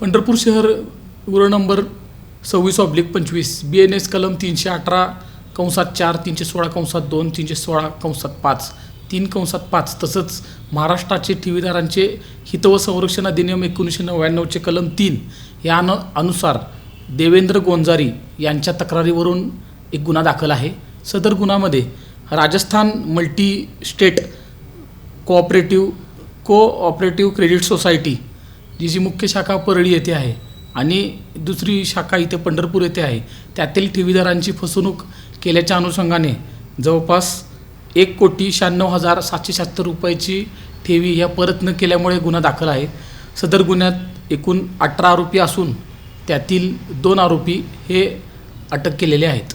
पंढरपूर शहर गुन्हा नंबर सव्वीस ऑब्लिक पंचवीस. बी एन एस कलम तीनशे अठरा कंसात चार तीनशे सोळा कंसात दोन तीनशे सोळा कंसात पाच. तीन कंसात पाच. तसंच महाराष्ट्राचे ठेवीदारांचे हित व संरक्षण अधिनियम एकोणीसशे नव्याण्णवचे कलम तीन या न अनुसार देवेंद्र गोंजारी यांच्या तक्रारीवरून एक गुन्हा दाखल आहे. सदर गुन्ह्यामध्ये Rajasthan multi state cooperative cooperative credit society जी मुख्य शाखा परळी येथे आहे आणि दुसरी शाखा इथे पंढरपूर येथे आहे. त्यातील ठेवीदारांची फसवणूक केल्याच्या अनुषंगाने जवळपास एक कोटी शहाण्णव हजार सातशे शहात्तर रुपयाची ठेवी ह्या परत न केल्यामुळे गुन्हा दाखल आहे. सदर गुन्ह्यात एकूण अठरा आरोपी असून त्यातील दोन आरोपी हे अटक केलेले आहेत.